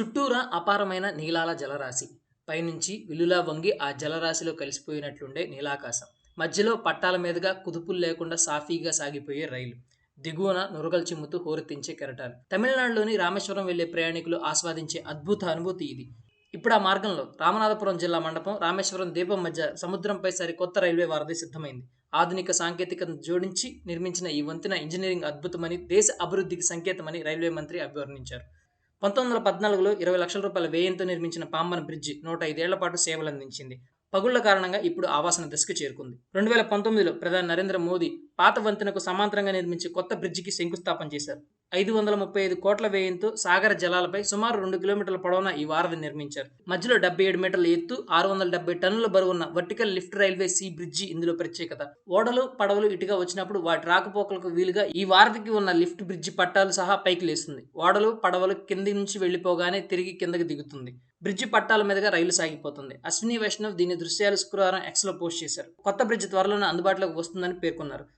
చుట్టూరా అపారమైన నీలాల జలరాశి. పైనుంచి విల్లులా వంగి ఆ జలరాశిలో కలిసిపోయినట్లుండే నీలాకాశం. మధ్యలో పట్టాల మీదుగా కుదుపులు లేకుండా సాఫీగా సాగిపోయే రైలు. దిగువన నురగలు చిమ్ముతూ హోరెత్తించే కెరటాలు. తమిళనాడులోని రామేశ్వరం వెళ్ళే ప్రయాణికులు ఆస్వాదించే అద్భుత అనుభూతి ఇది. ఇప్పుడు ఆ మార్గంలో రామనాథపురం జిల్లా మండపం రామేశ్వరం దీపం మధ్య సముద్రంపై సరికొత్త రైల్వే వారధి సిద్ధమైంది. ఆధునిక సాంకేతికతను జోడించి నిర్మించిన ఈ వంతెన ఇంజనీరింగ్ అద్భుతమని దేశ అభివృద్ధికి సంకేతమని రైల్వే మంత్రి అభివర్ణించారు. పంతొమ్మిది వందల పద్నాలుగులో ఇరవై లక్షల రూపాయల వ్యయంతో నిర్మించిన పాంబన్ బ్రిడ్జి నూట ఐదేళ్ళ పాటు సేవలందించింది. పగుళ్ళ కారణంగా ఇప్పుడు ఆవాసన దశకు చేరుకుంది. రెండు వేల పంతొమ్మిదిలో ప్రధాని నరేంద్ర మోదీ పాత వంతెనకు సమాంతరంగా నిర్మించి కొత్త బ్రిడ్జికి శంకుస్థాపన చేశారు. ఐదు వందల ముప్పై ఐదు కోట్ల వ్యయంతో సాగర జలాలపై సుమారు రెండు కిలోమీటర్ల పొడవున ఈ వారధి నిర్మించారు. మధ్యలో డెబ్బై ఏడు మీటర్ల ఎత్తు ఆరు వందల డెబ్బై టన్నుల బరువున్న vertical lift railway sea bridge ఇందులో ప్రత్యేకత. ఓడలు పడవలు ఇటుగా వచ్చినప్పుడు వాటి రాకపోకలకు వీలుగా ఈ వారధికి ఉన్న లిఫ్ట్ బ్రిడ్జి పట్టాలు సహా పైకి లేస్తుంది. ఓడలు పడవలు కింది నుంచి వెళ్ళిపోగానే తిరిగి కిందకి దిగుతుంది. బ్రిడ్జి పట్టాల మీదుగా రైలు సాగిపోతుంది. అశ్విని వైష్ణవ్ దీని దృశ్యాలు శుక్రవారం ఎక్స్లో పోస్ట్ చేశారు. కొత్త బ్రిడ్జ్ త్వరలోనే అందుబాటులోకి వస్తుందని పేర్కొన్నారు.